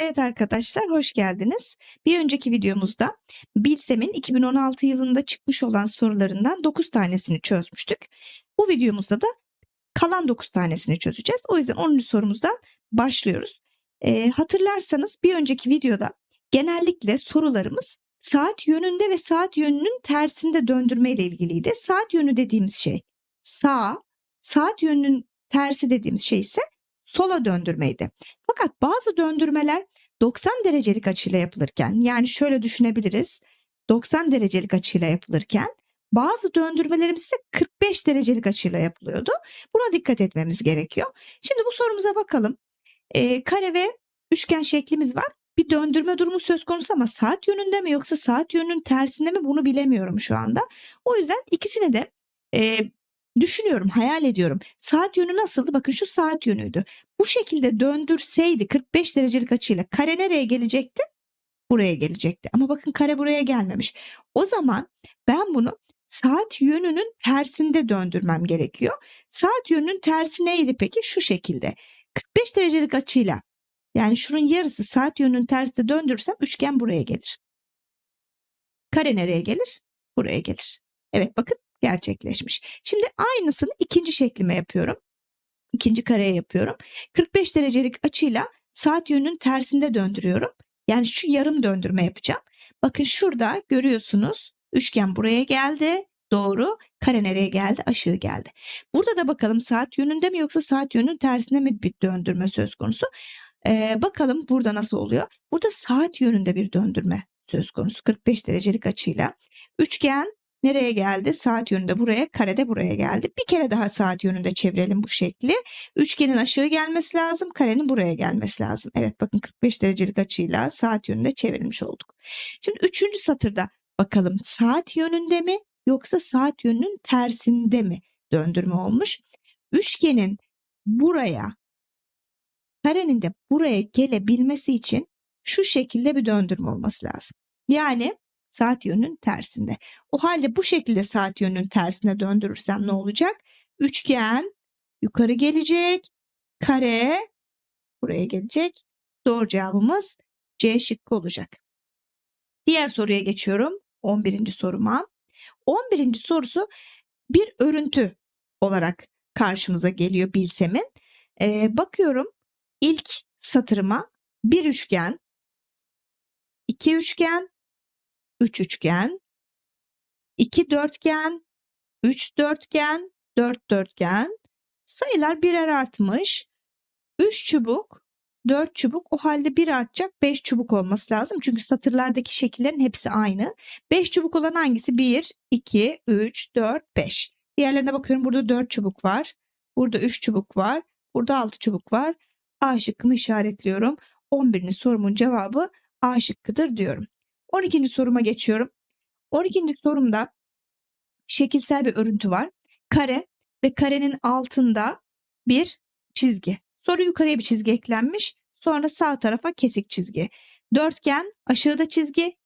Evet arkadaşlar hoş geldiniz. Bir önceki videomuzda Bilsem'in 2016 yılında çıkmış olan sorularından 9 tanesini çözmüştük. Bu videomuzda da kalan 9 tanesini çözeceğiz. O yüzden 10. sorumuzdan başlıyoruz. Ee, hatırlarsanız bir önceki videoda genellikle sorularımız saat yönünde ve saat yönünün tersinde döndürme ile ilgiliydi. Saat yönü dediğimiz şey sağ, saat yönünün tersi dediğimiz şey ise sola döndürmeydi. Fakat bazı döndürmeler 90 derecelik açıyla yapılırken yani şöyle düşünebiliriz. 90 derecelik açıyla yapılırken bazı döndürmelerimiz ise 45 derecelik açıyla yapılıyordu. Buna dikkat etmemiz gerekiyor. Şimdi bu sorumuza bakalım. Ee, kare ve üçgen şeklimiz var. Bir döndürme durumu söz konusu ama saat yönünde mi yoksa saat yönünün tersinde mi bunu bilemiyorum şu anda. O yüzden ikisini de e, düşünüyorum, hayal ediyorum. Saat yönü nasıldı? Bakın şu saat yönüydü. Bu şekilde döndürseydi 45 derecelik açıyla kare nereye gelecekti? Buraya gelecekti. Ama bakın kare buraya gelmemiş. O zaman ben bunu saat yönünün tersinde döndürmem gerekiyor. Saat yönünün tersi neydi peki? Şu şekilde. 45 derecelik açıyla yani şunun yarısı saat yönünün tersinde döndürürsem üçgen buraya gelir. Kare nereye gelir? Buraya gelir. Evet bakın gerçekleşmiş. Şimdi aynısını ikinci şeklime yapıyorum. İkinci kareye yapıyorum. 45 derecelik açıyla saat yönünün tersinde döndürüyorum. Yani şu yarım döndürme yapacağım. Bakın şurada görüyorsunuz üçgen buraya geldi. Doğru. Kare nereye geldi? Aşağı geldi. Burada da bakalım saat yönünde mi yoksa saat yönünün tersine mi bir döndürme söz konusu? Ee, bakalım burada nasıl oluyor? Burada saat yönünde bir döndürme söz konusu 45 derecelik açıyla. Üçgen nereye geldi? Saat yönünde buraya, karede buraya geldi. Bir kere daha saat yönünde çevirelim bu şekli. Üçgenin aşağı gelmesi lazım, karenin buraya gelmesi lazım. Evet bakın 45 derecelik açıyla saat yönünde çevirmiş olduk. Şimdi üçüncü satırda bakalım saat yönünde mi yoksa saat yönünün tersinde mi döndürme olmuş? Üçgenin buraya, karenin de buraya gelebilmesi için şu şekilde bir döndürme olması lazım. Yani saat yönünün tersinde. O halde bu şekilde saat yönünün tersine döndürürsem ne olacak? Üçgen yukarı gelecek. Kare buraya gelecek. Doğru cevabımız C şıkkı olacak. Diğer soruya geçiyorum. 11. soruma. 11. sorusu bir örüntü olarak karşımıza geliyor Bilsem'in. Ee, bakıyorum ilk satırıma bir üçgen, iki üçgen, 3 üçgen, 2 dörtgen, 3 dörtgen, 4 dörtgen. Sayılar birer artmış. 3 çubuk, 4 çubuk o halde bir artacak 5 çubuk olması lazım. Çünkü satırlardaki şekillerin hepsi aynı. 5 çubuk olan hangisi? 1, 2, 3, 4, 5. Diğerlerine bakıyorum burada 4 çubuk var. Burada 3 çubuk var. Burada 6 çubuk var. A şıkkımı işaretliyorum. 11. sorumun cevabı A şıkkıdır diyorum. 12. soruma geçiyorum. 12. sorumda şekilsel bir örüntü var. Kare ve karenin altında bir çizgi. Sonra yukarıya bir çizgi eklenmiş. Sonra sağ tarafa kesik çizgi. Dörtgen aşağıda çizgi.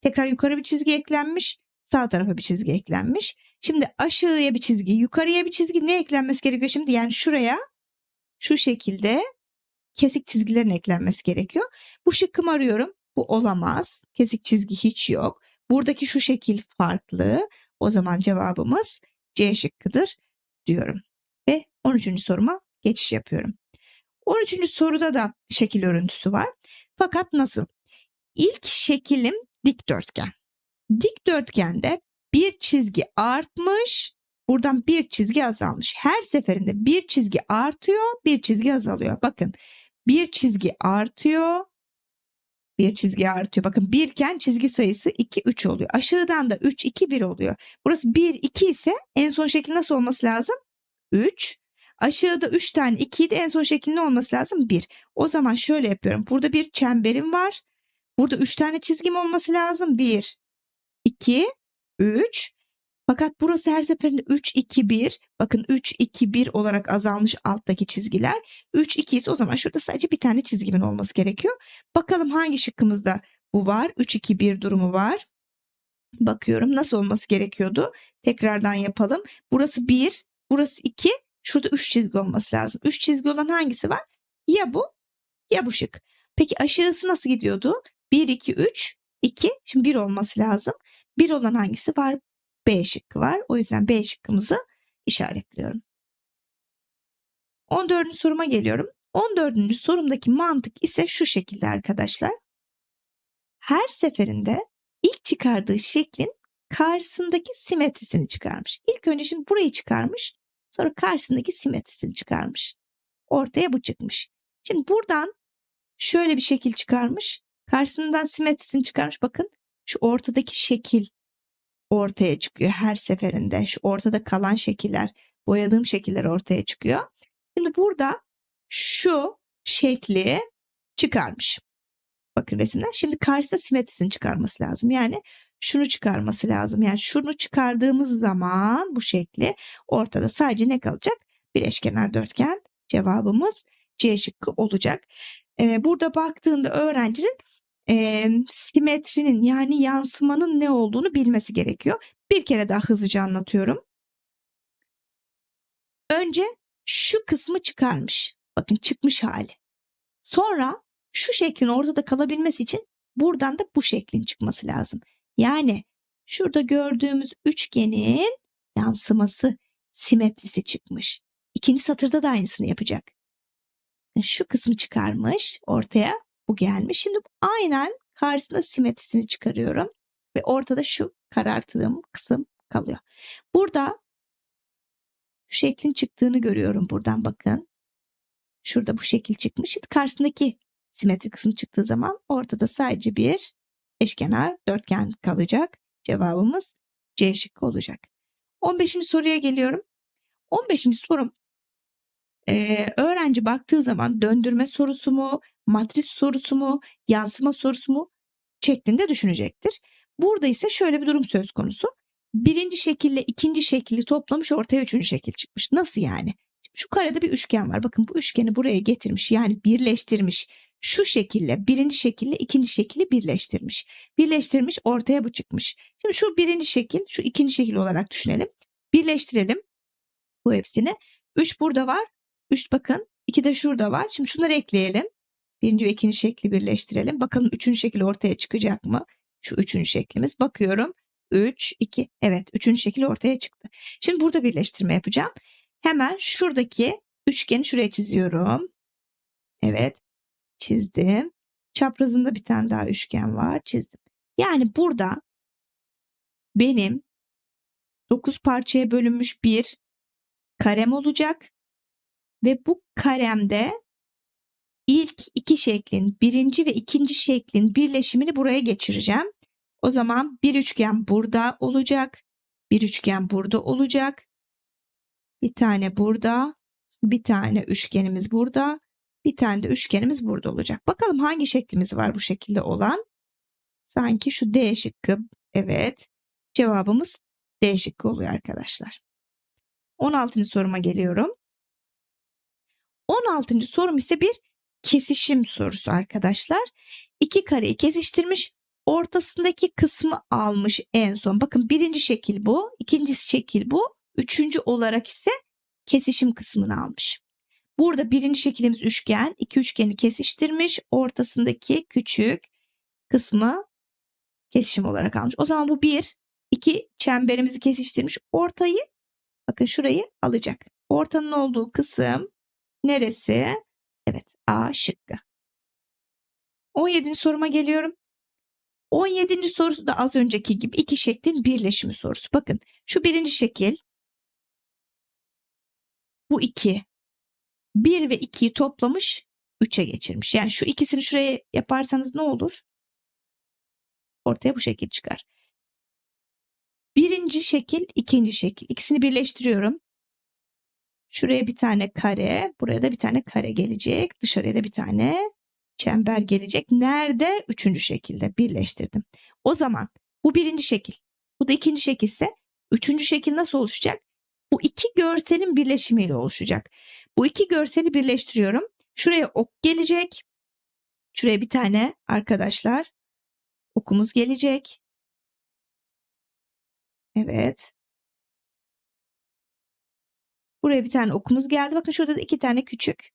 Tekrar yukarı bir çizgi eklenmiş. Sağ tarafa bir çizgi eklenmiş. Şimdi aşağıya bir çizgi, yukarıya bir çizgi ne eklenmesi gerekiyor şimdi? Yani şuraya şu şekilde kesik çizgilerin eklenmesi gerekiyor. Bu şıkkımı arıyorum. Bu olamaz. Kesik çizgi hiç yok. Buradaki şu şekil farklı. O zaman cevabımız C şıkkıdır diyorum. Ve 13. soruma geçiş yapıyorum. 13. soruda da şekil örüntüsü var. Fakat nasıl? İlk şekilim dikdörtgen. Dikdörtgende bir çizgi artmış, buradan bir çizgi azalmış. Her seferinde bir çizgi artıyor, bir çizgi azalıyor. Bakın bir çizgi artıyor, bir çizgi artıyor. Bakın birken çizgi sayısı 2, 3 oluyor. Aşağıdan da 3, 2, 1 oluyor. Burası 1, 2 ise en son şekil nasıl olması lazım? 3. Aşağıda 3 tane 2 de en son şekil ne olması lazım? 1. O zaman şöyle yapıyorum. Burada bir çemberim var. Burada 3 tane çizgim olması lazım. 1, 2, 3. Fakat burası her seferinde 3, 2, 1. Bakın 3, 2, 1 olarak azalmış alttaki çizgiler. 3, 2 ise o zaman şurada sadece bir tane çizgimin olması gerekiyor. Bakalım hangi şıkkımızda bu var? 3, 2, 1 durumu var. Bakıyorum nasıl olması gerekiyordu. Tekrardan yapalım. Burası 1, burası 2. Şurada 3 çizgi olması lazım. 3 çizgi olan hangisi var? Ya bu ya bu şık. Peki aşağısı nasıl gidiyordu? 1, 2, 3, 2. Şimdi 1 olması lazım. 1 olan hangisi var? B şıkkı var. O yüzden B şıkkımızı işaretliyorum. 14. soruma geliyorum. 14. sorumdaki mantık ise şu şekilde arkadaşlar. Her seferinde ilk çıkardığı şeklin karşısındaki simetrisini çıkarmış. İlk önce şimdi burayı çıkarmış. Sonra karşısındaki simetrisini çıkarmış. Ortaya bu çıkmış. Şimdi buradan şöyle bir şekil çıkarmış. Karşısından simetrisini çıkarmış. Bakın şu ortadaki şekil ortaya çıkıyor her seferinde. Şu ortada kalan şekiller, boyadığım şekiller ortaya çıkıyor. Şimdi burada şu şekli çıkarmış. Bakın resimden. Şimdi karşısında simetrisini çıkarması lazım. Yani şunu çıkarması lazım. Yani şunu çıkardığımız zaman bu şekli ortada sadece ne kalacak? Bir eşkenar dörtgen. Cevabımız C şıkkı olacak. Ee, burada baktığında öğrencinin e, simetrinin yani yansımanın ne olduğunu bilmesi gerekiyor. Bir kere daha hızlıca anlatıyorum. Önce şu kısmı çıkarmış. Bakın çıkmış hali. Sonra şu şeklin ortada kalabilmesi için buradan da bu şeklin çıkması lazım. Yani şurada gördüğümüz üçgenin yansıması, simetrisi çıkmış. İkinci satırda da aynısını yapacak. Şu kısmı çıkarmış ortaya bu gelmiş. Şimdi aynen karşısında simetrisini çıkarıyorum ve ortada şu kararttığım kısım kalıyor. Burada şu şeklin çıktığını görüyorum buradan bakın. Şurada bu şekil çıkmış. Şimdi karşısındaki simetri kısmı çıktığı zaman ortada sadece bir eşkenar dörtgen kalacak. Cevabımız C şıkkı olacak. 15. soruya geliyorum. 15. sorum ee, öğrenci baktığı zaman döndürme sorusu mu, matris sorusu mu, yansıma sorusu mu şeklinde düşünecektir. Burada ise şöyle bir durum söz konusu. Birinci şekille ikinci şekli toplamış ortaya üçüncü şekil çıkmış. Nasıl yani? Şu karede bir üçgen var. Bakın bu üçgeni buraya getirmiş yani birleştirmiş. Şu şekilde birinci şekille ikinci şekli birleştirmiş. Birleştirmiş ortaya bu çıkmış. Şimdi şu birinci şekil şu ikinci şekil olarak düşünelim. Birleştirelim bu hepsini. 3 burada var. 3 bakın 2 de şurada var. Şimdi şunları ekleyelim. Birinci ve ikinci şekli birleştirelim. Bakalım üçüncü şekil ortaya çıkacak mı? Şu üçüncü şeklimiz. Bakıyorum. 3, 2. Evet üçüncü şekil ortaya çıktı. Şimdi burada birleştirme yapacağım. Hemen şuradaki üçgeni şuraya çiziyorum. Evet çizdim. Çaprazında bir tane daha üçgen var çizdim. Yani burada benim 9 parçaya bölünmüş bir karem olacak. Ve bu karemde ilk iki şeklin birinci ve ikinci şeklin birleşimini buraya geçireceğim. O zaman bir üçgen burada olacak. Bir üçgen burada olacak. Bir tane burada. Bir tane üçgenimiz burada. Bir tane de üçgenimiz burada olacak. Bakalım hangi şeklimiz var bu şekilde olan. Sanki şu D şıkkı. Evet. Cevabımız D şıkkı oluyor arkadaşlar. 16. soruma geliyorum. 16. sorum ise bir kesişim sorusu arkadaşlar. İki kareyi kesiştirmiş, ortasındaki kısmı almış en son. Bakın birinci şekil bu, ikinci şekil bu, üçüncü olarak ise kesişim kısmını almış. Burada birinci şeklimiz üçgen, iki üçgeni kesiştirmiş, ortasındaki küçük kısmı kesişim olarak almış. O zaman bu bir, iki çemberimizi kesiştirmiş, ortayı bakın şurayı alacak. Ortanın olduğu kısım Neresi? Evet A şıkkı. 17. soruma geliyorum. 17. sorusu da az önceki gibi iki şeklin birleşimi sorusu. Bakın şu birinci şekil. Bu iki. 1 ve 2'yi toplamış 3'e geçirmiş. Yani şu ikisini şuraya yaparsanız ne olur? Ortaya bu şekil çıkar. Birinci şekil, ikinci şekil. İkisini birleştiriyorum. Şuraya bir tane kare, buraya da bir tane kare gelecek. Dışarıya da bir tane çember gelecek. Nerede? Üçüncü şekilde birleştirdim. O zaman bu birinci şekil. Bu da ikinci şekil ise üçüncü şekil nasıl oluşacak? Bu iki görselin birleşimiyle oluşacak. Bu iki görseli birleştiriyorum. Şuraya ok gelecek. Şuraya bir tane arkadaşlar okumuz gelecek. Evet. Buraya bir tane okumuz geldi. Bakın şurada da iki tane küçük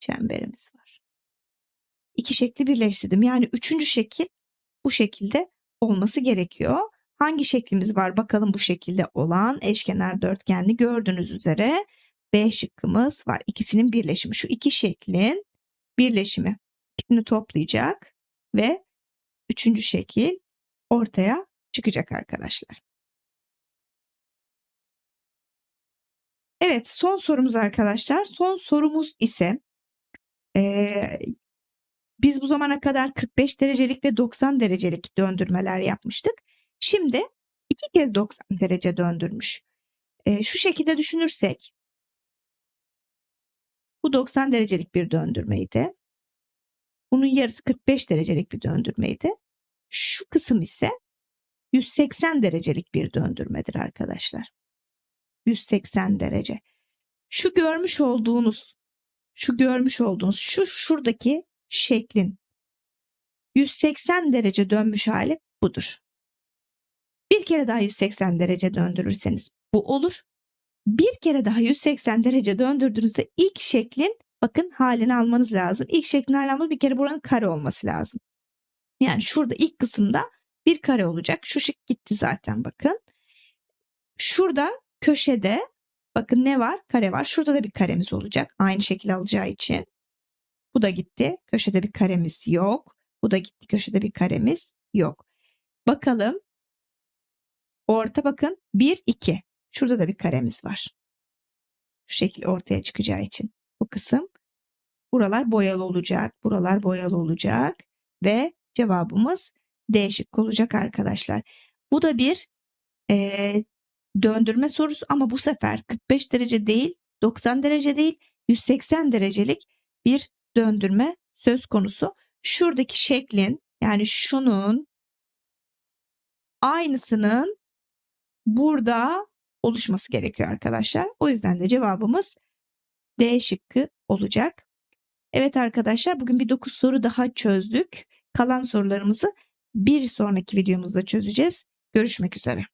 çemberimiz var. iki şekli birleştirdim. Yani üçüncü şekil bu şekilde olması gerekiyor. Hangi şeklimiz var bakalım bu şekilde olan eşkenar dörtgenli gördüğünüz üzere B şıkkımız var. İkisinin birleşimi. Şu iki şeklin birleşimi. İkisini toplayacak ve üçüncü şekil ortaya çıkacak arkadaşlar. Evet son sorumuz arkadaşlar. Son sorumuz ise ee, biz bu zamana kadar 45 derecelik ve 90 derecelik döndürmeler yapmıştık. Şimdi iki kez 90 derece döndürmüş. Ee, şu şekilde düşünürsek bu 90 derecelik bir döndürmeydi. Bunun yarısı 45 derecelik bir döndürmeydi. Şu kısım ise 180 derecelik bir döndürmedir arkadaşlar. 180 derece. Şu görmüş olduğunuz şu görmüş olduğunuz şu şuradaki şeklin 180 derece dönmüş hali budur. Bir kere daha 180 derece döndürürseniz bu olur. Bir kere daha 180 derece döndürdüğünüzde ilk şeklin bakın halini almanız lazım. İlk şeklin halini almanız bir kere buranın kare olması lazım. Yani şurada ilk kısımda bir kare olacak. Şu şık gitti zaten bakın. Şurada köşede bakın ne var? Kare var. Şurada da bir karemiz olacak. Aynı şekil alacağı için. Bu da gitti. Köşede bir karemiz yok. Bu da gitti. Köşede bir karemiz yok. Bakalım. Orta bakın 1 2. Şurada da bir karemiz var. Şu şekil ortaya çıkacağı için bu kısım. Buralar boyalı olacak. Buralar boyalı olacak ve cevabımız D şıkkı olacak arkadaşlar. Bu da bir e, döndürme sorusu ama bu sefer 45 derece değil, 90 derece değil, 180 derecelik bir döndürme söz konusu. Şuradaki şeklin yani şunun aynısının burada oluşması gerekiyor arkadaşlar. O yüzden de cevabımız D şıkkı olacak. Evet arkadaşlar bugün bir 9 soru daha çözdük. Kalan sorularımızı bir sonraki videomuzda çözeceğiz. Görüşmek üzere.